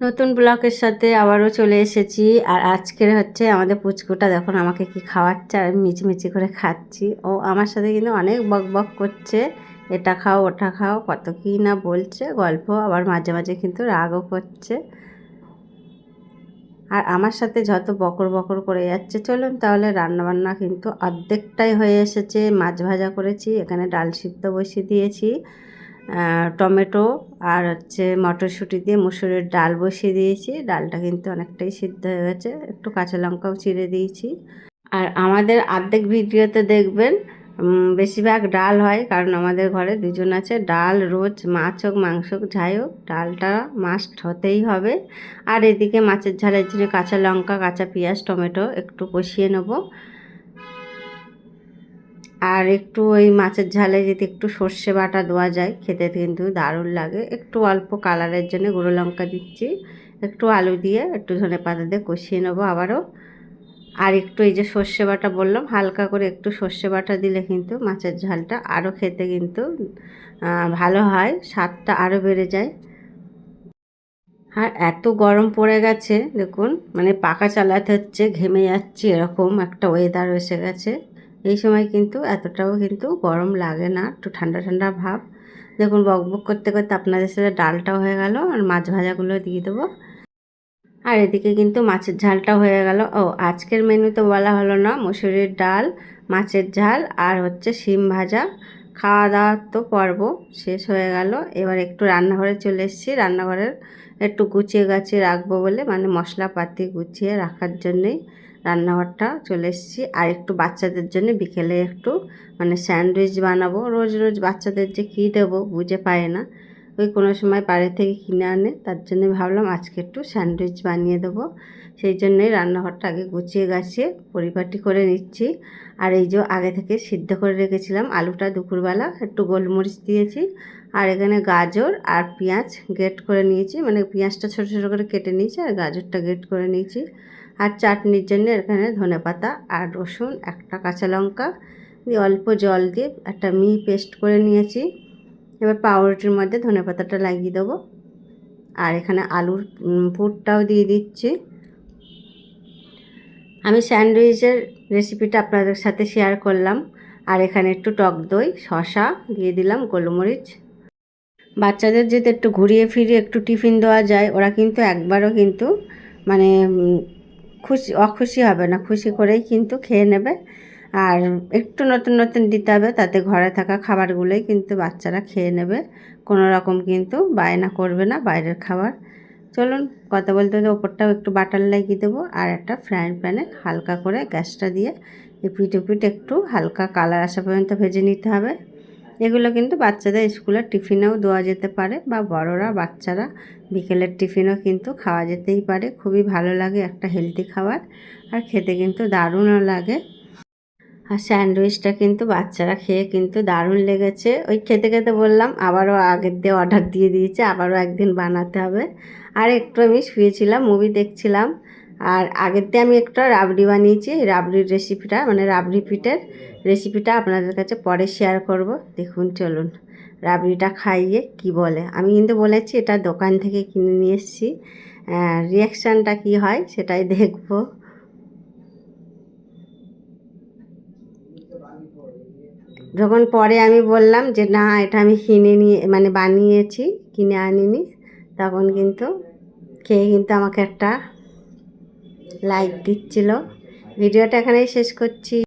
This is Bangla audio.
নতুন ব্লকের সাথে আবারও চলে এসেছি। আর আজকের হচ্ছে আমাদের পুচকুটা, দেখুন আমাকে কি খাওয়াচ্ছে আর মিচিমিচি করে খাচ্ছি। ও আমার সাথে কিন্তু অনেক বক বক করছে। এটা খাও, ওটা খাও, কত কী না বলছে। গল্প আবার মাঝে মাঝে কিন্তু রাগও করছে। আর আমার সাথে যত বকর বকর করে যাচ্ছে, চলুন তাহলে রান্নাবান্না কিন্তু অর্ধেকটাই হয়ে এসেছে। মাছ ভাজা করেছি, এখানে ডাল সিদ্ধ বসিয়ে দিয়েছি। টমেটো আর হচ্ছে মটরশুঁটি দিয়ে মুসুরের ডাল বসিয়ে দিয়েছি। ডালটা কিন্তু অনেকটাই সিদ্ধ হয়ে গেছে। একটু কাঁচা লঙ্কাও চিড়ে দিয়েছি। আর আমাদের অর্ধেক ভিডিওতে দেখবেন বেশিরভাগ ডাল হয় কারণ আমাদের ঘরে দুজন আছে। ডাল, রোজ, মাছ হোক, মাংস হোক, যাই হোক, ডালটা মাস্ট হতেই হবে। আর এদিকে মাছের ঝালের জন্য কাঁচা লঙ্কা, কাঁচা পেঁয়াজ, টমেটো একটু কষিয়ে নেব। আর একটু ওই মাছের ঝালে যদি একটু সর্ষে বাটা দেওয়া যায়, খেতে কিন্তু দারুণ লাগে। একটু অল্প কালারের জন্য গুঁড়ো লঙ্কা দিচ্ছি, একটু আলু দিয়ে একটু ধনে পাতা দিয়ে কষিয়ে নেব আবারও। আর একটু এই যে সর্ষে বাটা বললাম, হালকা করে একটু সর্ষে বাটা দিলে কিন্তু মাছের ঝালটা আরও খেতে কিন্তু ভালো হয়, স্বাদটা আরও বেড়ে যায়। আর এত গরম পড়ে গেছে, দেখুন মানে পাকা চালাতে হচ্ছে, ঘেমে যাচ্ছে, এরকম একটা ওয়েদার এসে গেছে। এই সময় কিন্তু এতটাও কিন্তু গরম লাগে না, একটু ঠান্ডা ঠান্ডা ভাব। দেখুন, বক বক করতে করতে আপনাদের সাথে ডালটাও হয়ে গেল, আর মাছ ভাজাগুলো দিয়ে দেবো। আর এদিকে কিন্তু মাছের ঝালটাও হয়ে গেল। ও, আজকের মেনু তো বলা হলো না, মুসুরির ডাল, মাছের ঝাল, আর হচ্ছে শিম ভাজা। খাওয়া দাওয়ার তো পর্ব শেষ হয়ে গেল। এবার একটু রান্নাঘরে চলে এসেছি। রান্নাঘরের একটু গুছিয়ে গাছিয়ে রাখব বলে মানে মশলাপাতি গুছিয়ে রাখার জন্যেই রান্নাঘরটা চলে এসেছি। আর একটু বাচ্চাদের জন্য বিকেলে একটু মানে স্যান্ডউইচ বানাবো। রোজ রোজ বাচ্চাদের যে কী দেবো বুঝে পায় না। ওই কোনো সময় বাড়ি থেকে কিনে আনে, তার জন্য ভাবলাম আজকে একটু স্যান্ডউইচ বানিয়ে দেবো। সেই জন্যই রান্নাঘরটা আগে গুছিয়ে গাছিয়ে পরিপাটি করে নিচ্ছি। আর এই যে আগে থেকে সিদ্ধ করে রেখেছিলাম আলুটা দুপুরবেলা, একটু গোলমরিচ দিয়েছি আর এখানে গাজর আর পেঁয়াজ গেট করে নিয়েছি। মানে পেঁয়াজটা ছোটো ছোটো করে কেটে নিয়েছি আর গাজরটা গেট করে নিয়েছি। আর চাটনির জন্য এখানে ধনে পাতা আর রসুন, একটা কাঁচা লঙ্কা, দিয়ে অল্প জল দিয়ে একটা মি পেস্ট করে নিয়েছি। এবার পাউরুটির মধ্যে ধনে পাতাটা লাগিয়ে দেবো। আর এখানে আলুর পুরটাও দিয়ে দিচ্ছি। আমি স্যান্ডউইচের রেসিপিটা আপনাদের সাথে শেয়ার করলাম। আর এখানে একটু টক দই শশা দিয়ে দিলাম, গোলমরিচ। বাচ্চাদের যদি একটু ঘুরিয়ে ফিরিয়ে একটু টিফিন দেওয়া যায়, ওরা কিন্তু একবারও কিন্তু মানে খুশি, অখুশি হবে না। খুশি করেই কিন্তু খেয়ে নেবে। আর একটু নতুন নতুন দিতে হবে, তাতে ঘরে থাকা খাবারগুলোই কিন্তু বাচ্চারা খেয়ে নেবে। কোনো রকম কিন্তু বায়না করবে না বাইরের খাবার। চলুন কথা বলতে বলতে ওপরটাও একটু বাটার লাগিয়ে দেবো আর একটা ফ্রাইং প্যানে হালকা করে গ্যাসটা দিয়ে এপিট উপিট একটু হালকা কালার আসা পর্যন্ত ভেজে নিতে হবে। এগুলো কিন্তু বাচ্চাদের স্কুলের টিফিনেও দেওয়া যেতে পারে বা বড়রা, বাচ্চারা বিকেলের টিফিনও কিন্তু খাওয়া যেতেই পারে। খুবই ভালো লাগে একটা হেলদি খাবার। আর খেতে কিন্তু দারুণও লাগে। আর স্যান্ডউইচটা কিন্তু বাচ্চারা খেয়ে কিন্তু দারুণ লেগেছে। ওই খেতে খেতে বললাম, আবারও আগের দিয়ে অর্ডার দিয়ে দিয়েছে, আবারও একদিন বানাতে হবে। আর একটু আমি শুয়েছিলাম মুভি দেখছিলাম। আর আগের দিয়ে আমি একটা রাবড়ি বানিয়েছি রাবড়ির রেসিপিটা মানে রাবড়ি পিঠের রেসিপিটা আপনাদের কাছে পরে শেয়ার করব। দেখুন, চলুন। রাবড়িটা খাইয়ে কি বলে? আমি কিন্তু বলেছি, এটা দোকান থেকে কিনে নিয়ে এসেছি। রিয়াকশানটা কি হয় সেটাই দেখব। যখন পরে আমি বললাম যে, না, এটা আমি কিনে নিয়ে মানে বানিয়েছি, কিনে আনিনি। তখন কিন্তু খেয়ে কিন্তু আমাকে একটা লাইক দিচ্ছিল। ভিডিওটা এখানেই শেষ করছি।